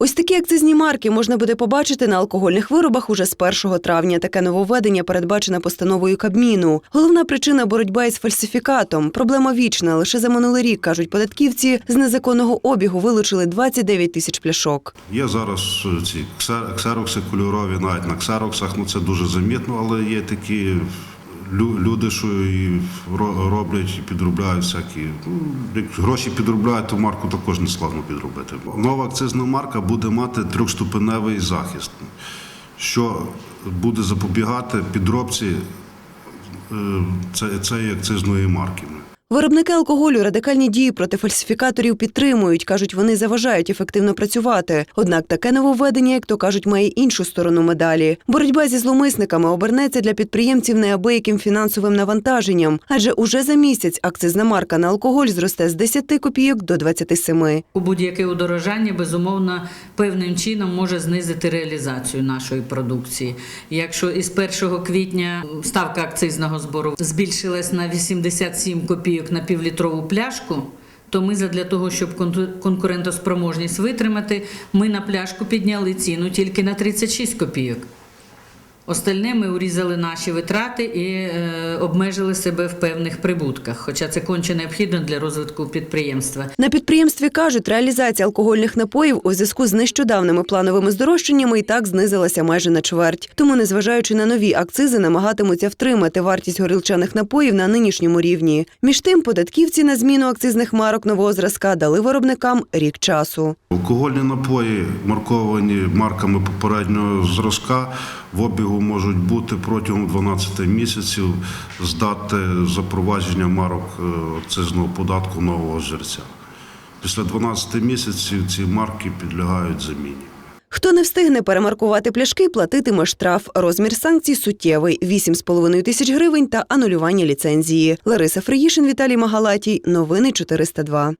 Ось такі акцизні марки можна буде побачити на алкогольних виробах уже з 1 травня. Таке нововведення передбачено постановою Кабміну. Головна причина боротьба із фальсифікатом. Проблема вічна. Лише за минулий рік кажуть податківці з незаконного обігу вилучили 29 тисяч пляшок. Є зараз е, ці ксе- ксерокси кольорові, навіть на ксероксах, ну це дуже замітно, але є такі люди, що і роблять і підробляють всякі. Ну, як гроші підробляють, то марку також не складно підробити. Нова акцизна марка буде мати трьохступеневий захист, що буде запобігати підробці е, цієї акцизної марки. Виробники алкоголю радикальні дії проти фальсифікаторів підтримують. кажуть, вони заважають ефективно працювати. Однак таке нововведення, як то кажуть, має іншу сторону медалі. Боротьба зі зловмисниками обернеться для підприємців неабияким фінансовим навантаженням, адже уже за місяць акцизна марка на алкоголь зросте з 10 копійок до 27. У будь-яке удорожання безумовно певним чином може знизити реалізацію нашої продукції. Якщо із 1 квітня ставка акцизного збору збільшилась на 87 копійок на півлітрову пляшку. То ми задля того, щоб конкурентоспроможність витримати, ми на пляшку підняли ціну тільки на 36 копійок. Остальне ми урізали наші витрати і е, обмежили себе в певних прибутках, хоча це конче необхідно для розвитку підприємства. На підприємстві кажуть, реалізація алкогольних напоїв у зв'язку з нещодавними плановими здорожчаннями і так знизилася майже на чверть. Тому, незважаючи на нові акцизи, намагатимуться втримати вартість горілчаних напоїв на нинішньому рівні. Між тим, податківці на зміну акцизних марок нового зразка дали виробникам рік часу. Алкогольні напої, марковані марками попереднього зразка, в обігу можуть бути протягом 12 місяців з дати запровадження марок е, акцизного податку нового жерця. Після 12 місяців ці марки підлягають заміні. Хто не встигне перемаркувати пляшки, платитиме штраф. Розмір санкцій суттєвий – 8,5 тисяч гривень та анулювання ліцензії. Лариса Фриїшин, Віталій Магалатій. Новини 402.